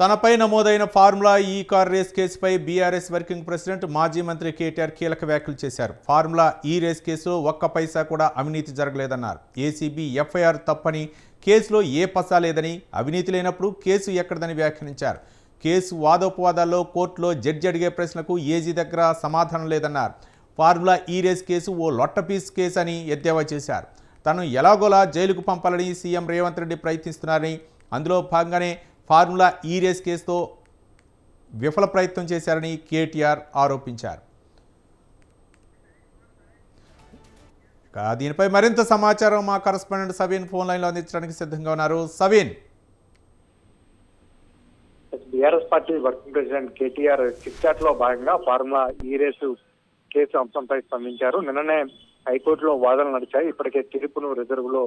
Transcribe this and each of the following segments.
తనపై నమోదైన ఫార్ములా ఈ కార్ రేస్ కేసుపై బీఆర్ఎస్ వర్కింగ్ ప్రెసిడెంట్ మాజీ మంత్రి కేటీఆర్ కీలక వ్యాఖ్యలు చేశారు. ఫార్ములా ఈ రేస్ కేసులో ఒక్క పైసా కూడా అవినీతి జరగలేదన్నారు. ఏసీబీ ఎఫ్ఐఆర్ తప్పని కేసులో ఏ పసా లేదని అవినీతి లేనప్పుడు కేసు ఎక్కడదని వ్యాఖ్యానించారు. కేసు వాదోపవాదాల్లో కోర్టులో జడ్జి అడిగే ప్రశ్నకు ఏజీ దగ్గర సమాధానం లేదన్నారు. ఫార్ములా ఈ రేస్ కేసు ఓ లొట్టపీస్ కేసు అని ఎద్దేవా చేశారు. తను ఎలాగోలా జైలుకు పంపాలని సీఎం రేవంత్ రెడ్డి ప్రయత్నిస్తున్నారని అందులో భాగంగానే ఫార్ములా ఈ రేస్ కేసుతో విఫల ప్రయత్నం చేశారని కేటీఆర్ ఆరోపించారు. దీనిపై మరింత సమాచారం మా కరస్పాండెంట్ సవీన్ ఫోన్ లైన్లో అందించడానికి సిద్ధంగా ఉన్నారు. Saveen. BRS party working president KTR చిట్చాట్లో భాగంగా ఫార్ములా ఈ రేసు కేసు అంశంపై స్పందించారు. నిన్ననే హైకోర్టులో వాదనలు నడిచాయి. ఇప్పటికే తీర్పును రిజర్వ్లో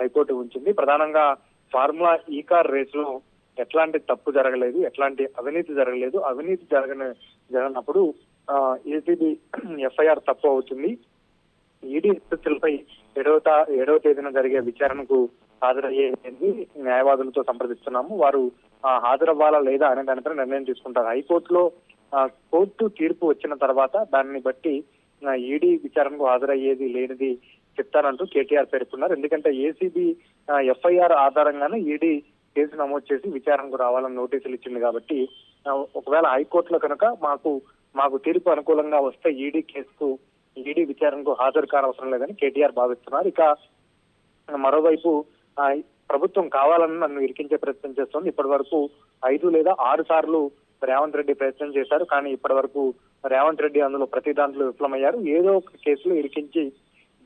హైకోర్టు ఉంచింది. ప్రధానంగా ఫార్ములా ఈ కార్ రేసులో ఎట్లాంటి తప్పు జరగలేదు ఎట్లాంటి అవినీతి జరగలేదు. అవినీతి జరగని జరగనప్పుడు ఏసీబీ ఎఫ్ఐఆర్ తప్పు అవుతుంది. ఈడీ ఉత్పత్తులపై ఏడవ ఏడవ తేదీన జరిగే విచారణకు హాజరయ్యేది న్యాయవాదులతో సంప్రదిస్తున్నాము. వారు హాజరవ్వాలా లేదా అనే దానిపై నిర్ణయం తీసుకుంటారు. హైకోర్టులో కోర్టు తీర్పు వచ్చిన తర్వాత దాన్ని బట్టి ఈడీ విచారణకు హాజరయ్యేది లేనిది చెప్తారంటూ కేటీఆర్ పేర్కొన్నారు. ఎందుకంటే ఏసీబీ ఎఫ్ఐఆర్ ఆధారంగానే ఈడీ కేసు నమోదు చేసి విచారణకు రావాలని నోటీసులు ఇచ్చింది కాబట్టి ఒకవేళ హైకోర్టులో కనుక మాకు మాకు తీర్పు అనుకూలంగా వస్తే ఈడీ కేసుకు ఈడీ విచారణకు హాజరు కానవసరం లేదని కేటీఆర్ భావిస్తున్నారు. ఇక మరోవైపు ప్రభుత్వం కావాలని నన్ను ఇరికించే ప్రయత్నం చేస్తోంది. ఇప్పటి వరకు ఐదు లేదా ఆరు సార్లు రేవంత్ రెడ్డి ప్రయత్నం చేశారు. కానీ ఇప్పటి వరకు రేవంత్ రెడ్డి అందులో ప్రతి దాంట్లో విఫలమయ్యారు. ఏదో ఒక కేసులో ఇరికించి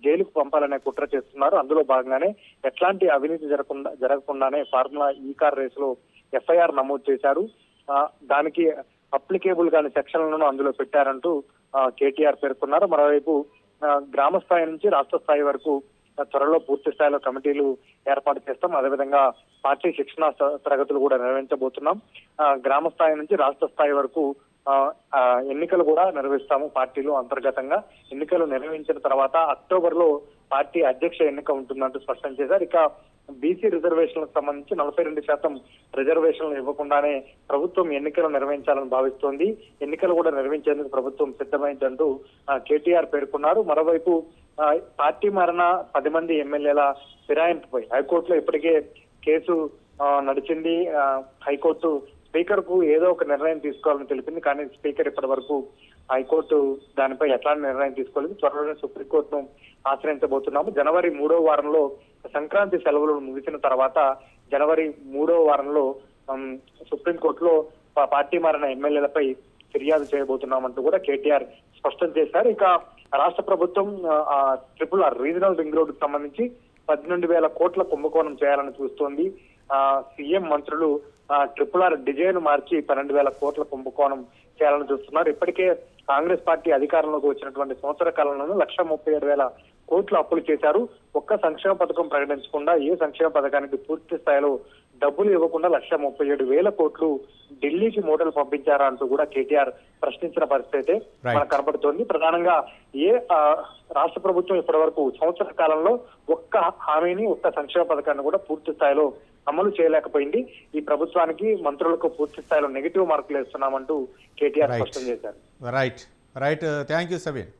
జైలుకు పంపాలనే కుట్ర చేస్తున్నారు. అందులో భాగంగానే ఎట్లాంటి అవినీతి జరగకుండా జరగకుండానే ఫార్ములా ఈ కార్ రేసులో ఎఫ్ఐఆర్ నమోదు చేశారు. దానికి అప్లికేబుల్ కాని సెక్షన్లను అందులో పెట్టారంటూ కేటీఆర్ పేర్కొన్నారు. మరోవైపు గ్రామ స్థాయి నుంచి రాష్ట్ర స్థాయి వరకు త్వరలో పూర్తి స్థాయిలో కమిటీలు ఏర్పాటు చేస్తాం అదేవిధంగా పార్టీ శిక్షణ తరగతులు కూడా నిర్వహించబోతున్నాం. ఆ, గ్రామ స్థాయి నుంచి రాష్ట్ర స్థాయి వరకు ఆ, ఎన్నికలు కూడా నిర్వహిస్తాము పార్టీలు అంతర్గతంగా. ఎన్నికలు నిర్వహించిన తర్వాత అక్టోబర్లో పార్టీ అధ్యక్ష ఎన్నిక ఉంటుందంటూ స్పష్టం చేశారు. ఇక బీసీ రిజర్వేషన్లకు సంబంధించి నలభై రెండు శాతం రిజర్వేషన్లు ఇవ్వకుండానే ప్రభుత్వం ఎన్నికలు నిర్వహించాలని భావిస్తోంది. ఎన్నికలు కూడా నిర్వహించేందుకు ప్రభుత్వం సిద్ధమైందంటూ కేటీఆర్ పేర్కొన్నారు. మరోవైపు పార్టీ మారిన పది మంది ఎమ్మెల్యేల ఫిరాయింపుపై హైకోర్టులో ఇప్పటికే కేసు నడిచింది. హైకోర్టు స్పీకర్కు ఏదో ఒక నిర్ణయం తీసుకోవాలని తెలిపింది. కానీ స్పీకర్ ఇప్పటి వరకు హైకోర్టు దానిపై ఎట్లాంటి నిర్ణయం తీసుకోలేదు. త్వరలోనే సుప్రీంకోర్టును ఆశ్రయించబోతున్నాము. జనవరి మూడో వారంలో సంక్రాంతి సెలవులు ముగిసిన తర్వాత జనవరి మూడో వారంలో సుప్రీంకోర్టులో పార్టీ మారిన ఎమ్మెల్యేలపై ఫిర్యాదు చేయబోతున్నామంటూ కూడా కేటీఆర్ స్పష్టం చేశారు. ఇక రాష్ట్ర ప్రభుత్వం ట్రిపుల్ ఆర్ రీజనల్ రింగ్ రోడ్డుకు సంబంధించి పద్దెనిమిది వేల కోట్ల కుంభకోణం చేయాలని చూస్తోంది. సీఎం మంత్రులు ట్రిపుల్ ఆర్ డిజైన్ మార్చి పన్నెండు వేల కోట్ల కుంభకోణం చేయాలని చూస్తున్నారు. ఇప్పటికే కాంగ్రెస్ పార్టీ అధికారంలోకి వచ్చినటువంటి సంవత్సర కాలంలోనూ లక్ష ముప్పై ఏడు వేల కోట్లు అప్పులు చేశారు. ఒక్క సంక్షేమ పథకం ప్రకటించకుండా ఏ సంక్షేమ పథకానికి పూర్తి స్థాయిలో డబ్బులు ఇవ్వకుండా లక్ష ముప్పై ఏడు వేల కోట్లు ఢిల్లీకి మూటలు పంపించారా అంటూ కూడా కేటీఆర్ ప్రశ్నించిన పరిస్థితి అయితే. మనకు కనబడుతోంది ప్రధానంగా ఏ ఆ, రాష్ట్ర ప్రభుత్వం ఇప్పటి వరకు సంవత్సర కాలంలో ఒక్క హామీని ఒక్క సంక్షేమ పథకాన్ని కూడా పూర్తి స్థాయిలో అమలు చేయలేకపోయింది. ఈ ప్రభుత్వానికి మంత్రులకు పూర్తి స్థాయిలో నెగిటివ్ మార్కులు ఇస్తున్నామంటూ కేటీఆర్. స్పష్టం చేశారు. Right right thank you Saveen